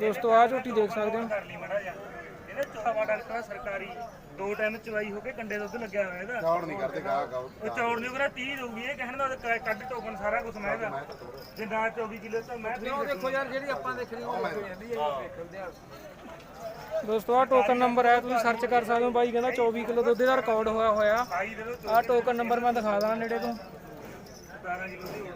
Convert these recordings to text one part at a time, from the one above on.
ਦੋਸਤੋ ਆਹ ਝੋਟੀ ਦੇਖ ਸਕਦੇ ਹੋ। ਇਹਨੇ ਚੌਵਾ ਡਾਕਟਰ ਆ ਸਰਕਾਰੀ। ਦੋ ਟਾਈਮ ਚਵਾਈ ਹੋ ਕੇ ਕੰਡੇ ਦੁੱਧ ਲੱਗਿਆ ਹੋਇਆ ਇਹਦਾ। ਚੌੜ ਨਹੀਂ ਕਰਦੇ ਗਾ ਗਾ ਉਹ ਚੌੜ ਨਹੀਂ ਕਰਾ 30 ਦਊਗੀ। ਇਹ ਕਹਿਣ ਦਾ ਕੱਢ ਟੋਕਨ ਸਾਰਾ ਕੁਝ ਮੈਂ ਦਾ ਜੇ ਨਾ 24 ਕਿਲੋ ਤਾਂ ਮੈਂ ਉਹ ਦੇਖੋ ਯਾਰ ਜਿਹੜੀ ਆਪਾਂ ਦੇਖਣੀ ਉਹ ਦੇਖੋ ਜਾਂਦੀ ਹੈ ਦੇਖਦੇ ਆ ਦੋਸਤੋ ਆਹ ਟੋਕਨ ਨੰਬਰ ਹੈ ਤੁਸੀਂ ਸਰਚ ਕਰ ਸਕਦੇ ਹੋ। ਬਾਈ ਕਹਿੰਦਾ 24 ਕਿਲੋ ਦੁੱਧ ਦਾ ਰਿਕਾਰਡ ਹੋਇਆ ਹੋਇਆ। ਆਹ ਟੋਕਨ ਨੰਬਰ ਮੈਂ ਦਿਖਾ ਦਾਂ ਨੇੜੇ ਤੋਂ। 17 ਕਿਲੋ ਦੀ ਹੋਰ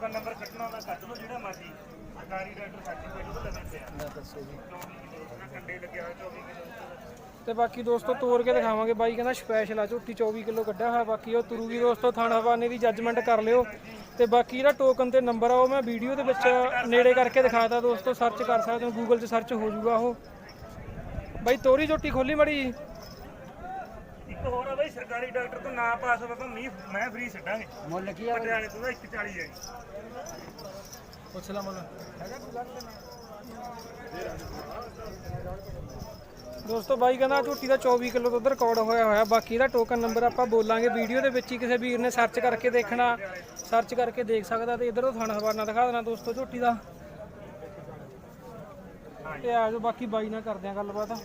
ਟੋਕਨ ਨੰਬਰ ਕੱਟਣਾ ਉਹਦਾ ਕੱਟ ਲਓ ਜਿਹੜਾ ਮਰਜ਼ੀ। ਸਰਕਾਰੀ ਡਾਕਟਰ ਸਰਟੀਫਿਕੇਟ ਉਹਦਾ ਲੱਗਣ ਪਿਆ ਦੱਸੋ ਜੀ। 24 ਕਿਲੋ ਉਹਦਾ ਕੰਡੇ ਲੱਗਿਆ ਹੋਇਆ 24 ਕਿਲੋ ਤੇ ਬਾਕੀ ਦੋਸਤੋ ਤੋੜ ਕੇ ਦਿਖਾਵਾਂਗੇ। ਬਾਈ ਕਹਿੰਦਾ ਸਪੈਸ਼ਲ ਆ ਝੋਟੀ 24 ਕਿਲੋ ਕੱਢਿਆ ਹੋਇਆ। ਬਾਕੀ ਉਹ ਤੁਰੂਗੀ ਦੋਸਤੋ ਥਾਣਾ ਹਵਾਨੇ ਦੀ ਜੱਜਮੈਂਟ ਕਰ ਲਿਓ। ਤੇ ਬਾਕੀ ਜਿਹੜਾ ਟੋਕਨ ਤੇ ਨੰਬਰ ਆ ਉਹ ਮੈਂ ਵੀਡੀਓ ਦੇ ਵਿੱਚ ਨੇੜੇ ਕਰਕੇ ਦਿਖਾਤਾ ਦੋਸਤੋ। ਸਰਚ ਕਰ ਸਕਦੇ ਹੋ ਗੂਗਲ 'ਚ ਸਰਚ ਹੋ ਜਾਊਗਾ ਉਹ। ਬਾਈ ਤੋਰੀ ਝੋਟੀ ਖੋਲੀ ਮੜੀ ਇੱਕ ਹੋਰ ਬਈ ਸਰਕਾਰੀ ਡਾਕਟਰ ਤੋਂ ਨਾ ਪਾਸ ਹੋਵੇ ਤਾਂ ਮੀਂਹ ਮੈਂ ਫ੍ਰੀ ਛੱਡਾਂਗੇ। ਮੁੱਲ ਕੀ ਆ ਪਟਿਆਲੇ ਤੋਂ ਤਾਂ 140 ਹੈ ਪੁੱਛ ਲਾ ਮੁੱਲ। ਦੋਸਤੋ ਬਾਈ ਕਹਿੰਦਾ ਝੋਟੀ ਦਾ 24 ਕਿਲੋ ਦੁੱਧ ਰਿਕਾਰਡ ਹੋਇਆ ਹੋਇਆ। ਬਾਕੀ ਇਹਦਾ ਟੋਕਨ ਨੰਬਰ ਆਪਾਂ ਬੋਲਾਂਗੇ। ਵੀਡੀਓ ਦੇ ਵਿੱਚ ਹੀ ਕਿਸੇ ਵੀਰ ਨੇ ਸਰਚ ਕਰਕੇ ਦੇਖਣਾ। ਸਰਚ ਕਰਕੇ ਦੇਖ ਸਕਦਾ ਤੇ ਇਧਰੋਂ ਥਣ ਹਵਾਨਾ ਦਿਖਾ ਦੇਣਾ ਦੋਸਤੋ ਝੋਟੀ ਦਾ। ਤੇ ਆ ਜਾਓ ਬਾਕੀ ਬਾਈ ਨਾਲ ਕਰਦੇ ਆ ਗੱਲਬਾਤ।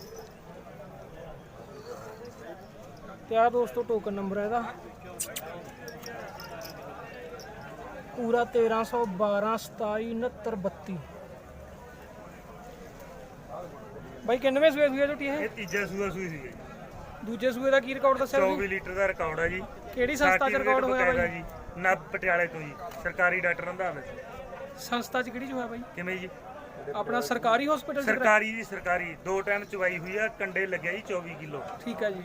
ਤੇ ਆ ਦੋਸਤੋ ਟੋਕਨ ਨੰਬਰ ਹੈ ਇਹਦਾ। ਪੂਰਾ 1312 27 69 32 ਬਾਈ ਕਿੰਨਵੇਂ ਸੂਏ ਸੂਏ ਝੋਟੀ ਇਹ? ਇਹ ਤੀਜਾ ਸੂਆ ਸੂਈ ਸੀ ਦੂਜੇ ਸੂਏ ਦਾ ਕੀ ਰਿਕਾਰਡ ਦੱਸਿਆ ਤੁਸੀਂ 24 ਲੀਟਰ ਦਾ ਰਿਕਾਰਡ ਹੈ ਜੀ। ਕਿਹੜੀ ਸੰਸਥਾ 'ਚ ਰਿਕਾਰਡ ਹੋਇਆ ਬਾਈ? ਜੀ। ਨਬ ਪਟਿਆਲੇ ਤੋਂ ਜੀ। ਸਰਕਾਰੀ ਡਾਕਟਰ ਰੰਧਾਵੇ ਸੰਸਥਾ 'ਚ ਕਿਹੜੀ 'ਚ ਹੋਇਆ ਬਾਈ? ਕਿਵੇਂ ਜੀ? ਆਪਣਾ ਸਰਕਾਰੀ ਹਸਪੀਟਲ ਸਰਕਾਰੀ ਜੀ ਸਰਕਾਰੀ। ਦੋ ਟਾਈਮ ਚਵਾਈ ਹੋਈ ਆ ਕੰਡੇ ਲੱਗਿਆ ਜੀ 24 ਕਿਲੋ। ਠੀਕ ਆ ਜੀ।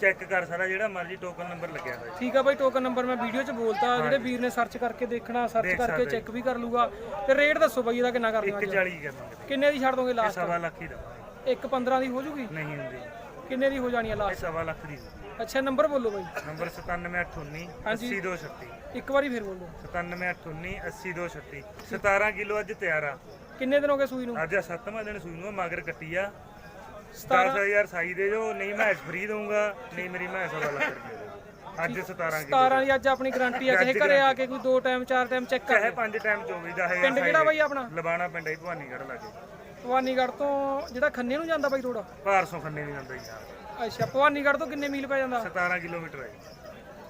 ਚੈੱਕ ਕਰ ਸਾਰਾ ਜਿਹੜਾ ਮਰਜ਼ੀ ਟੋਕਨ ਨੰਬਰ ਲੱਗਿਆ ਹੋਇਆ। ਠੀਕ ਆ ਬਾਈ ਟੋਕਨ ਨੰਬਰ ਮੈਂ ਵੀਡੀਓ 'ਚ ਬੋਲਤਾ ਜਿਹੜੇ ਵੀਰ ਨੇ ਸਰਚ ਕਰਕੇ ਦੇਖਣਾ ਸਰਚ ਦੇਖ ਕਰਕੇ ਸਕਦੇ। ਚੈੱਕ ਵੀ ਕਰ ਲੂਗਾ ਤੇ ਰੇਟ ਦੱਸੋ ਬਾਈ ਇਹਦਾ ਕਿੰਨਾ ਕਰ ਜੀ। ਦੇਣਾ ਇੱਕ 40 ਕਰਨਾ। ਕਿੰਨੇ ਦੀ ਛੱਡ ਦੋਗੇ ਲਾਸਟ ਸਵਾ ਲੱਖ ਹੀ ਦਵਾਂਗੇ। ਇੱਕ 15 ਦੀ ਹੋ ਜੂਗੀ? ਨਹੀਂ ਹੁੰਦੀ। ਕਿੰਨੇ ਦੀ ਹੋ ਜਾਣੀ ਆ ਇਹ ਲਾਸਟ ਸਵਾ ਲੱਖ ਦੀ। ਅੱਛਾ ਨੰਬਰ ਬੋਲੋ ਬਾਈ। ਨੰਬਰ 9789 ਹਾਂਜੀ। 80236 ਇੱਕ ਵਾਰੀ ਫਿਰ ਬੋਲੋ। 9789 80236 17 ਕਿਲੋ ਅੱਜ ਤਿਆਰ ਆ। ਕਿੰਨੇ ਦਿਨ ਹੋ ਗਏ ਸੂਈ ਨੂੰ? ਅੱਜ ਆ ਸੱਤਵਾਂ ਦਿਨ ਸੂਈ ਨੂੰ ਆ, ਮਗਰ ਕੱਟੀ ਆ। 17000 ਸਾਈ ਦੇ ਜੋ ਨਹੀਂ ਮੈਂ ਫ੍ਰੀ ਦਊਂਗਾ ਨਹੀਂ ਮੇਰੀ ਮੈਂ ਸਵਾ ਲੱਖ ਰੁਪਏ ਦੇ। ਅੱਜ 17 ਕਿਲੋ 17 ਦੀ। ਅੱਜ ਆਪਣੀ ਗਾਰੰਟੀ ਆ ਕਿਸੇ ਘਰੇ ਆ ਕੇ ਕੋਈ ਦੋ ਟਾਈਮ ਚਾਰ ਟਾਈਮ ਚੈੱਕ ਕਰ ਚਾਹੇ ਪੰਜ ਟਾਈਮ 24 ਦਾ ਹੈ ਪਿੰਡ ਕਿਹੜਾ ਬਾਈ ਆਪਣਾ? ਲਬਾਣਾ ਪਿੰਡ ਹੈ ਭਵਾਨੀਗੜ੍ਹ ਲਾਗੇ। ਭਵਾਨੀਗੜ੍ਹ ਤੋਂ ਜਿਹੜਾ ਖੰਨੇ ਨੂੰ ਜਾਂਦਾ ਬਾਈ ਰੋਡ? ਭਾਰਸੋਂ ਖੰਨੇ ਨਹੀਂ ਜਾਂਦਾ ਹਾਂ। ਅੱਛਾ ਭਵਾਨੀਗੜ੍ਹ ਤੋਂ ਕਿੰਨੇ ਮੀਲ ਪੈ ਜਾਂਦਾ? 17 ਕਿਲੋਮੀਟਰ ਹੈ।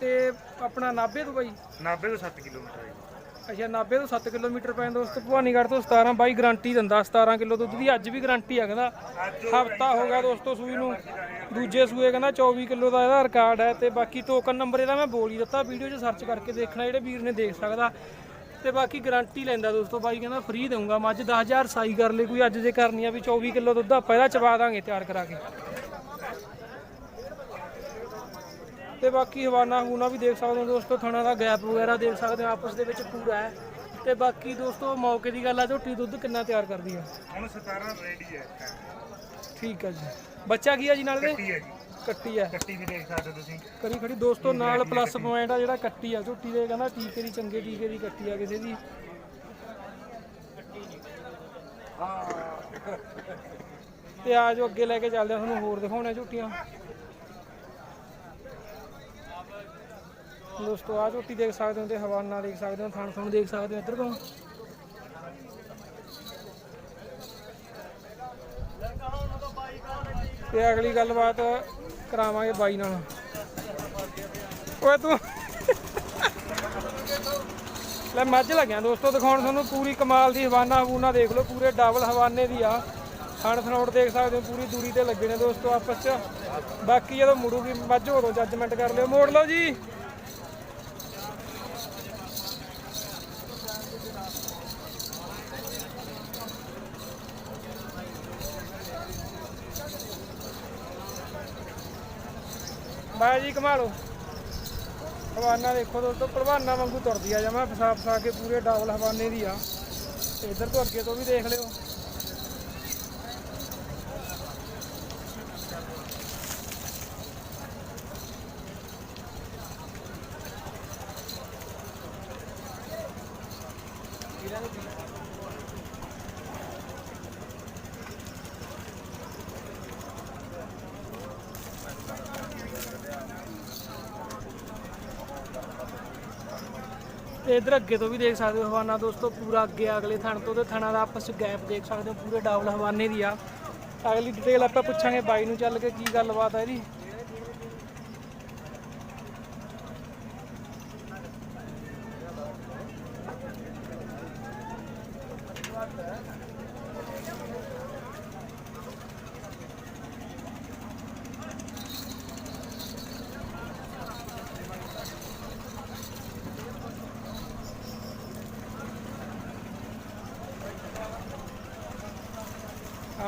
ਤੇ ਆਪਣਾ ਨਾਭੇ ਤੋਂ ਬਾਈ? ਨਾਭੇ ਤੋਂ 7 ਕਿਲੋਮੀਟਰ ਹੈ। ਅੱਛਾ, ਨਾਭੇ ਤੋਂ 7 ਕਿਲੋਮੀਟਰ ਪੈਣ ਦੋਸਤ ਭਵਾਨੀਗੜ੍ਹ ਤੋਂ 17 ਬਾਈ ਗਰੰਟੀ ਦਿੰਦਾ 17 ਕਿਲੋ ਦੁੱਧ ਦੀ, ਅੱਜ ਵੀ ਗਰੰਟੀ ਆ ਕਹਿੰਦਾ। ਹਫਤਾ ਹੋ ਗਿਆ ਦੋਸਤੋ ਸੂਈ ਨੂੰ। ਦੂਜੇ ਸੂਏ ਕਹਿੰਦਾ 24 ਕਿਲੋ ਦਾ ਇਹਦਾ ਰਿਕਾਰਡ ਹੈ ਤੇ ਬਾਕੀ ਟੋਕਨ ਨੰਬਰ ਇਹਦਾ ਮੈਂ ਬੋਲ ਹੀ ਦਿੱਤਾ, ਵੀਡੀਓ 'ਚ ਸਰਚ ਕਰਕੇ ਦੇਖਣਾ, ਜਿਹੜੇ ਵੀਰ ਨੇ ਦੇਖ ਸਕਦਾ। ਤੇ ਬਾਕੀ ਗਾਰੰਟੀ ਲੈਂਦਾ ਦੋਸਤੋ, ਬਾਈ ਕਹਿੰਦਾ ਫ੍ਰੀ ਦਊਂਗਾ। ਮੱਝ 10000 ਸਾਈ ਕਰ ਲਈ ਕੋਈ ਅੱਜ ਜੇ ਕਰਨੀ ਆ ਵੀ 24 ਕਿਲੋ ਦੁੱਧ ਆਪਾਂ ਇਹਦਾ ਚਵਾ ਦਾਂਗੇ ਤਿਆਰ ਕਰਾ ਕੇ। ਤੇ ਬਾਕੀ ਹਵਾਨਾ ਹੂਨਾ ਵੀ ਦੇਖ ਸਕਦੇ ਹੋ ਦੋਸਤੋ ਥਣਾ ਦਾ ਗੈਪ ਵਗੈਰਾ ਦੇਖ ਸਕਦੇ ਹੋ ਆਪਸ ਦੇ ਵਿੱਚ ਪੂਰਾ ਹੈ। ਤੇ ਬਾਕੀ ਦੋਸਤੋ ਮੌਕੇ ਦੀ ਗੱਲ ਆ ਝੋਟੀ ਦੁੱਧ ਕਿੰਨਾ ਤਿਆਰ ਕਰਦੀ ਆ? ਹੁਣ 17 ਰੈਡੀ ਹੈ ਠੀਕ ਆ ਜੀ। ਬੱਚਾ ਕੀ ਆ ਜੀ ਨਾਲ ਦੇ? ਕੱਟੀ ਹੈ ਜੀ। ਕੱਟੀ ਆ। ਕੱਟੀ ਵੀ ਦੇਖ ਸਕਦੇ ਤੁਸੀਂ। ਕਰੀ ਖੜੀ। ਦੋਸਤੋ ਨਾਲ ਪਲੱਸ ਪੁਆਇੰਟ ਆ ਜਿਹੜਾ ਕੱਟੀ ਆ। ਝੋਟੀ ਦੇ ਕਹਿੰਦਾ ਟੀਕੇ ਦੀ ਚੰਗੇ ਟੀਕੇ ਦੀ ਕੱਟੀ ਆ ਕਿਸੇ ਦੀ। ਤੇ ਆ ਜੋ ਅੱਗੇ ਲੈ ਕੇ ਚੱਲਦੇ ਆ। ਤੁਹਾਨੂੰ ਹੋਰ ਦਿਖਾਉਣੇ ਝੋਟੀਆਂ। ਦੋਸਤੋ ਆ ਝੋਟੀ ਦੇਖ ਸਕਦੇ ਹੋ ਤੇ ਹਵਾਨਾ ਦੇਖ ਸਕਦੇ ਹੋ, ਥਣ ਥਣ ਦੇਖ ਸਕਦੇ ਹੋ ਇੱਧਰ ਤੋਂ। ਤੇ ਅਗਲੀ ਗੱਲਬਾਤ ਕਰਾਵਾਂਗੇ ਬਾਈ ਨਾਲ। ਓਏ ਤੂੰ ਲੈ ਮੱਝ ਲੱਗਿਆ ਦੋਸਤੋ, ਦਿਖਾਉਣ ਤੁਹਾਨੂੰ ਪੂਰੀ ਕਮਾਲ ਦੀ ਹਵਾਨਾ ਹਵੂਨਾ ਦੇਖ ਲਓ, ਪੂਰੇ ਡਬਲ ਹਵਾਨੇ ਦੀ ਆ। ਥਣ ਸਨੋਟ ਦੇਖ ਸਕਦੇ ਹੋ, ਪੂਰੀ ਦੂਰੀ ਤੇ ਲੱਗੇ ਨੇ ਦੋਸਤੋ, ਆਪਸ ਚ। ਬਾਕੀ ਜਦੋਂ ਮੁੜੂਗੀ ਮੱਝ, ਉਦੋਂ ਜੱਜਮੈਂਟ ਕਰ ਲਿਓ। ਮੋੜ ਲਓ ਜੀ। ਬਾਈ ਜੀ ਘੁਮਾ ਲਓ। ਹਵਾਨਾ ਦੇਖੋ ਦੋਸਤੋ ਪ੍ਰਵਾਨਾ ਵਾਂਗੂ ਤੁਰਦੀ ਆ, ਜਮਾ ਫਸਾ ਫਸਾ ਕੇ ਪੂਰੇ ਡਬਲ ਹਵਾਨੇ ਦੀ ਆ। ਤੇ ਇੱਧਰ ਤੋਂ ਅੱਗੇ ਤੋਂ ਵੀ ਦੇਖ ਲਿਓ। ਤੇ ਇਧਰ ਅੱਗੇ ਤੋਂ ਵੀ ਦੇਖ ਸਕਦੇ ਹੋ ਹਵਾਨਾ ਦੋਸਤੋ, ਪੂਰਾ ਅੱਗੇ ਅਗਲੇ ਥਣ ਤੋਂ ਤੇ ਥਣਾ ਦਾ ਆਪਸ ਚ ਗੈਪ ਦੇਖ ਸਕਦੇ ਹੋ, ਪੂਰੇ ਡਬਲ ਹਵਾਨੇ ਦੀ ਆ। ਅਗਲੀ ਡਿਟੇਲ ਆਪਾਂ ਪੁੱਛਾਂਗੇ ਬਾਈ ਨੂੰ ਚੱਲ ਕੇ ਕੀ ਗੱਲਬਾਤ ਆ ਇਹਦੀ।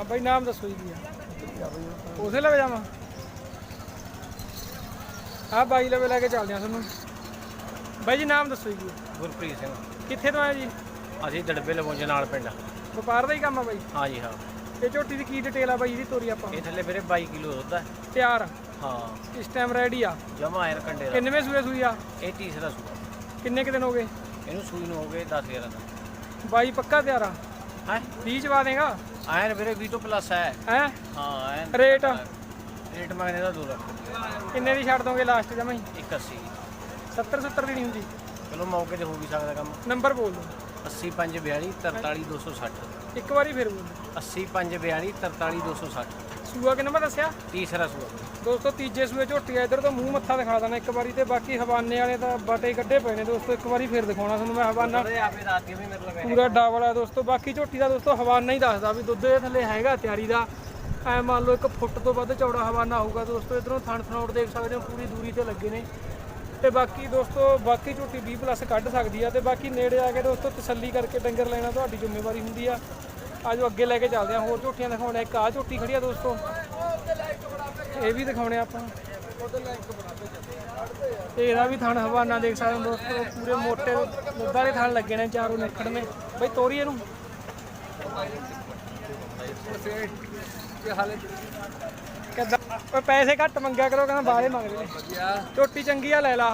ਹਾਂ ਬਾਈ ਨਾਮ ਦੱਸੋ ਜੀ ਉਸੇ ਲਵੇ ਜਾਵਾਂ? ਆ ਬਾਈ ਲਵੇ ਲੈ ਕੇ ਚੱਲਦੇ ਆ ਤੁਹਾਨੂੰ। ਬਾਈ ਜੀ ਨਾਮ ਦੱਸੋ ਜੀ? ਗੁਰਪ੍ਰੀਤ ਸਿੰਘ। ਕਿੱਥੇ ਤੋਂ ਆਏ ਜੀ? ਅਸੀਂ ਦੜਬੇ ਲਵੋਂਜੇ ਨਾਲ ਪਿੰਡ ਵਪਾਰ ਦਾ ਹੀ ਕੰਮ ਆ ਬਾਈ? ਹਾਂ ਜੀ ਹਾਂ। ਇਹ ਝੋਟੀ ਦੀ ਕੀ ਡਿਟੇਲ ਆ ਬਾਈ ਇਹਦੀ ਤੋਰੀ ਆਪਾਂ? ਇਹ ਥੱਲੇ ਵੀਰੇ 22 ਕਿਲੋ ਦੁੱਧ ਹੈ ਤਿਆਰ? ਹਾਂ। ਇਸ ਟਾਈਮ ਰੈਡੀ ਆ? ਜਮਾ ਆਇਰ ਕੰਡੇ ਦਾ। ਕਿੰਨਵੇਂ ਸੂਏ ਸੂਈ ਆ? ਇਹ ਤੀਸਰਾ ਸੂਆ। ਕਿੰਨੇ ਕੁ ਦਿਨ ਹੋ ਗਏ? ਇਹਨੂੰ ਸੂਈ ਨੂੰ ਹੋ ਗਏ 10 11 ਦਾ ਬਾਈ ਪੱਕਾ ਤਿਆਰ ਆ? ਹੈ? 20 ਚਵਾ ਦੇਗਾ? ਆਇਰ ਵੀਰੇ 20 ਤੋਂ ਪਲੱਸ ਹੈ। ਹੈ? ਹਾਂ ਆਇਰ ਰੇਟ? ਰੇਟ ਮੰਗਦੇ ਦਾ 2 ਲੱਖ। ਕਿੰਨੇ ਦੀ ਛੱਡ ਦੋਗੇ ਲਾਸਟ ਜਮਾਂ ਹੀ? 81 70 70 ਦੀ ਨਹੀਂ ਹੁੰਦੀ। ਚਲੋ ਮੌਕੇ ਤੇ ਹੋ ਵੀ ਸਕਦਾ ਕੰਮ। ਨੰਬਰ ਬੋਲ ਦਿਓ। 8542 43260 ਇੱਕ ਵਾਰੀ ਫਿਰ ਬੋਲ ਦਿਓ। 8542 43260 ਸੂਆ ਕਿੰਨਾ ਮੈਂ ਦੱਸਿਆ? ਤੀਸਰਾ ਸੂਆ। ਦੋਸਤੋ ਤੀਜੇ ਸੂਏ ਝੋਟੀ ਆ ਇਧਰ ਤੋਂ ਮੂੰਹ ਮੱਥਾ ਦਿਖਾ ਦੇਣਾ ਇੱਕ ਵਾਰੀ ਤੇ ਬਾਕੀ ਹਵਾਨੇ ਵਾਲੇ ਤਾਂ ਬਾਟੇ ਕੱਢੇ ਪਏ ਨੇ ਦੋਸਤੋ ਇੱਕ ਵਾਰੀ ਫਿਰ ਦਿਖਾਉਣਾ ਤੁਹਾਨੂੰ ਮੈਂ ਹਵਾਨਾ। ਦੀ ਪੂਰਾ ਡਬਲ ਆ ਦੋਸਤੋ ਬਾਕੀ ਝੋਟੀ ਦਾ ਦੋਸਤੋ ਹਵਾਨਾ ਹੀ ਦੱਸਦਾ ਵੀ ਦੁੱਧ ਦੇ ਥੱਲੇ ਹੈਗਾ ਤਿਆਰੀ ਦਾ। ਐ ਮੰਨ ਲਓ ਇੱਕ ਫੁੱਟ ਤੋਂ ਵੱਧ ਚੌੜਾ ਹਵਾਨਾ ਹੋਊਗਾ ਦੋਸਤੋ ਇਧਰੋਂ ਥਣ ਥਣੋਟ ਦੇਖ ਸਕਦੇ ਹੋ ਪੂਰੀ ਦੂਰੀ ਤੇ ਲੱਗੇ ਨੇ। ਤੇ ਬਾਕੀ ਦੋਸਤੋ ਬਾਕੀ ਝੋਟੀ 20 ਪਲੱਸ ਕੱਢ ਸਕਦੀ ਆ ਤੇ ਬਾਕੀ ਨੇੜੇ ਆ ਕੇ ਦੋਸਤੋ ਤਸੱਲੀ ਕਰਕੇ ਡੰਗਰ ਲੈਣਾ ਤੁਹਾਡੀ ਜ਼ਿੰਮੇਵਾਰੀ ਹੁੰਦੀ ਆ। ਆਜੋ ਅੱਗੇ ਲੈ ਕੇ ਚੱਲਦੇ ਆ ਹੋਰ ਝੋਟੀਆਂ ਦਿਖਾਉਣੇ ਇੱਕ ਆ ਝੋਟੀ ਖੜੀ ਆ ਦੋਸਤੋ। ਇਹ ਵੀ ਦਿਖਾਉਣੇ ਆਪਾਂ। ਤੇ ਇਹਦਾ ਵੀ ਥਣ ਹਵਾਨਾ ਦੇਖ ਸਕਦੇ ਹੋ ਦੋਸਤੋ ਪੂਰੇ ਮੋਟੇ ਮੁੱਦਾ ਦੇ ਥਣ ਲੱਗੇ ਨੇ ਚਾਰੋਂ ਨਿਖੜ ਨੇ। ਬਈ ਤੋਰੀ ਇਹਨੂੰ। ਕਿੱਦਾਂ? ਪੈਸੇ ਘੱਟ ਮੰਗਿਆ ਕਰੋ ਕਹਿੰਦਾ ਬਾਹਰੇ ਮੰਗਦੇ ਨੇ। ਝੋਟੀ ਚੰਗੀ ਆ ਲੈ ਲਾ।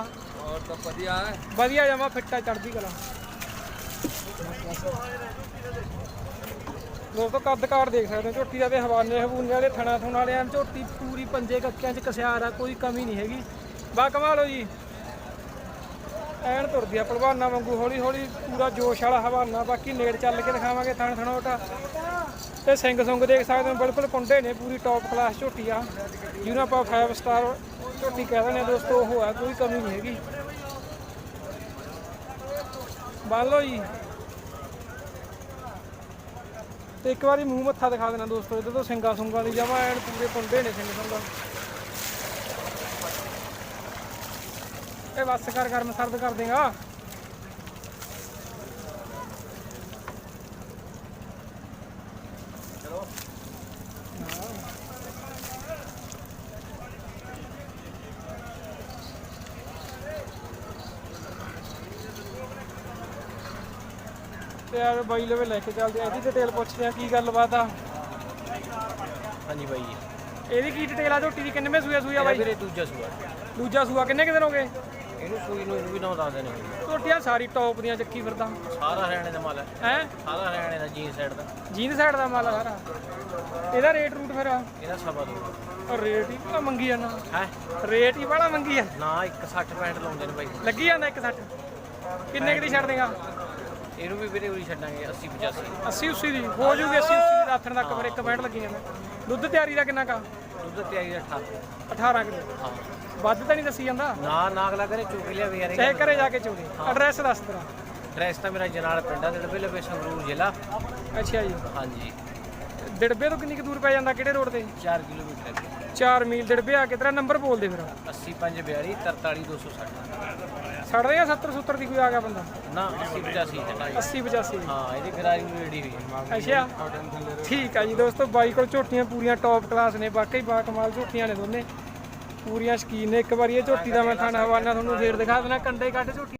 ਔਰ ਤਾਂ ਵਧੀਆ। ਵਧੀਆ ਜਮਾ ਫਿੱਟਾ ਚੜਦੀ ਕਲਾ। ਦੋਸਤੋ ਕੱਦ ਕਾਰ ਦੇਖ ਸਕਦੇ ਹੋ, ਝੋਟੀ ਦਾ ਤੇ ਹਵਾਨੇ ਹਵੂਨੇ ਵਾਲੇ, ਥਣਾ ਥੁਣਾ ਵਾਲੇ ਐਨ ਝੋਟੀ ਪੂਰੀ ਪੰਜੇ ਕੱਕਿਆਂ ਚ ਕਸਿਆਰ ਆ, ਕੋਈ ਕਮੀ ਨਹੀਂ ਹੈਗੀ। ਬਾ ਕਮਾਲ ਹੋ ਜੀ। ਐਨ ਤੁਰਦੀ ਆ ਪਹਿਲਵਾਨਾਂ ਵਾਂਗੂ, ਹੌਲੀ ਹੌਲੀ ਪੂਰਾ ਜੋਸ਼ ਵਾਲਾ ਹਵਾਨਾ, ਬਾਕੀ ਨੇੜ ਚੱਲ ਕੇ ਦਿਖਾਵਾਂਗੇ ਥਣ ਥਣੋਟਾ। ਤੇ ਸਿੰਘ ਸੁੰਗ ਦੇਖ ਸਕਦੇ ਹੋ, ਬਿਲਕੁਲ ਕੁੰਡੇ ਨੇ ਪੂਰੀ ਟੌਪ ਕਲਾਸ ਝੋਟੀ ਆ। ਜਿਹਨੂੰ ਆਪਾਂ 5 ਸਟਾਰ ਝੋਟੀ ਕਹਿ ਦਿੰਦੇ ਦੋਸਤੋ, ਉਹ ਆ, ਕੋਈ ਕਮੀ ਨਹੀਂ ਹੈਗੀ। ਬੰਨ ਲਓ ਜੀ। ਤੇ ਇੱਕ ਵਾਰੀ ਮੂੰਹ ਮੱਥਾ ਦਿਖਾ ਦੇਣਾ ਦੋਸਤੋ, ਇਹਦੇ ਤੋਂ ਸਿੰਗਾ ਸੁੰਗਾ ਦੀ ਜਮਾ ਐਨ ਪੂਰੇ ਕੁੰਡੇ ਨੇ ਸਿੰਘ ਸੁੰਗਾ। ਇਹ ਬਸ ਕਰ ਕਰ ਸਰਦ ਕਰ ਦੇਗਾ। ਤੇ ਯਾਰ ਬਾਈ ਲਵੇ ਲੈ ਕੇ ਚੱਲਦੇ ਆ। ਇਹਦੀ ਡਿਟੇਲ ਪੁੱਛਦੇ ਆ ਕੀ ਗੱਲਬਾਤ ਆ? ਹਾਂਜੀ ਬਾਈ। ਇਹਦੀ ਕੀ ਡਿਟੇਲ ਆ? ਝੋਟੀ ਦੀ ਕਿੰਨੇ ਸੂਆ ਸੂਆ ਬਾਈ? ਵੀਰੇ ਦੂਜਾ ਸੂਆ। ਦੂਜਾ ਸੂਆ ਕਿੰਨੇ ਕੁ ਦਿਨ ਹੋ ਗਏ? ਇਹਨੂੰ ਸੂਈ ਨੂੰ ਇਹਨੂੰ ਵੀ ਨੌ ਦੱਸ ਦੇਣੇ ਝੋਟੀਆਂ ਸਾਰੀ ਟੌਪ ਦੀਆਂ ਚੱਕੀ ਫਿਰਦਾ। ਸਾਰਾ ਹਰਿਆਣੇ ਦਾ ਮਾਲ ਹੈ। ਹੈ? ਸਾਰਾ ਹਰਿਆਣੇ ਦਾ ਜੀਨ ਸਾਈਡ ਦਾ। ਜੀਨ ਸਾਈਡ ਦਾ ਮਾਲ ਆ ਸਾਰਾ। ਇਹਦਾ ਰੇਟ ਰੂਟ ਫਿਰ? ਇਹਦਾ ਸਵਾ ਦੋ। ਰੇਟ ਹੀ ਬੜਾ ਮੰਗੀ ਜਾਂਦਾ। ਹੈ? ਰੇਟ ਹੀ ਬੜਾ ਮੰਗੀ ਆ ਨਾ 160 ਪੈਂਟ ਲਾਉਂਦੇ ਨੇ ਬਾਈ। ਲੱਗੀ ਜਾਂਦਾ ਇੱਕ ਸੱਟ ਕਿੰਨੇ ਕੁ ਦੀ ਛੱਡ ਦੇਗਾ? ਇਹਨੂੰ ਵੀ ਵੀਰੇ ਉਰੀ ਛੱਡਾਂਗੇ 80 85 80 80 ਦੀ ਹੋ ਜੂਗੀ 80 80 ਦੀ ਰਾਥਣ ਤੱਕ ਫਿਰ ਇੱਕ ਮਿੰਟ ਲੱਗੀ ਜਾਂਦਾ। ਦੁੱਧ ਤਿਆਰੀ ਦਾ ਕਿੰਨਾ ਕਾ? ਦੁੱਧ ਤੇ ਆਈ 18 18 ਕਿਲੋ। ਹਾਂ। ਵੱਧ ਤਾਂ ਨਹੀਂ ਦੱਸੀ ਜਾਂਦਾ? ਨਾ ਨਾਗ ਲਾ ਕਰੇ ਚੁੱਕ ਲਿਆ ਵੀ ਯਾਰ ਚਾਹੇ ਘਰੇ ਜਾ ਕੇ ਚੋਲੇ ਐਡਰੈਸ ਦੱਸ ਤੇਰਾ। ਡਰੈਸ ਤਾਂ ਮੇਰਾ ਜਨਾਲ ਪਿੰਡਾ ਦੇ ਡੱਬੇ ਲਵੇ ਸੰਗਰੂਰ ਜ਼ਿਲ੍ਹਾ। ਅੱਛਾ ਜੀ। ਹਾਂਜੀ। ਡਿੜਬੇ ਤੋਂ ਕਿੰਨੀ ਕੁ ਦੂਰ ਪੈ ਜਾਂਦਾ ਕਿਹੜੇ ਰੋਡ ਤੇ? 4 ਕਿਲੋਮੀਟਰ ਅੱਗੇ। 4 ਮੀਲ ਡਿੜਬੇ ਆ ਕੇ ਤੇਰਾ ਨੰਬਰ ਬੋਲ ਦੇ ਫਿਰ। 8542 43260 ਛੱਡ ਦੇਗਾ 70 70 ਦੀ ਕੋਈ ਆ ਗਿਆ ਬੰਦਾ? ਨਾ 80 85 ਛੱਡਾਂਗੇ 80 85 ਹਾਂ ਇਹਦੀ ਗਰਾਰੀ ਨੂੰ ਰੈਡੀ ਹੋਈ ਅੱਛਾ। ਠੀਕ ਆ ਜੀ ਦੋਸਤੋ ਬਾਈ ਕੋਲ ਝੋਟੀਆਂ ਪੂਰੀਆਂ ਟੌਪ ਕਲਾਸ ਨੇ ਵਾਕਈ ਬਾ ਕਮਾਲ ਝੋਟੀਆਂ ਨੇ ਦੋਨੇ। ਪੂਰੀਆਂ ਸ਼ਕੀਨ ਨੇ। ਇੱਕ ਵਾਰੀ ਇਹ ਝੋਟੀ ਦਾ ਮੈਂ ਖਾਣਾ ਹਵਾਨਾ ਤੁਹਾਨੂੰ ਫੇਰ ਦਿਖਾ ਦੇਣਾ ਕੰਡੇ ਕੱਢ ਝੋਟੀ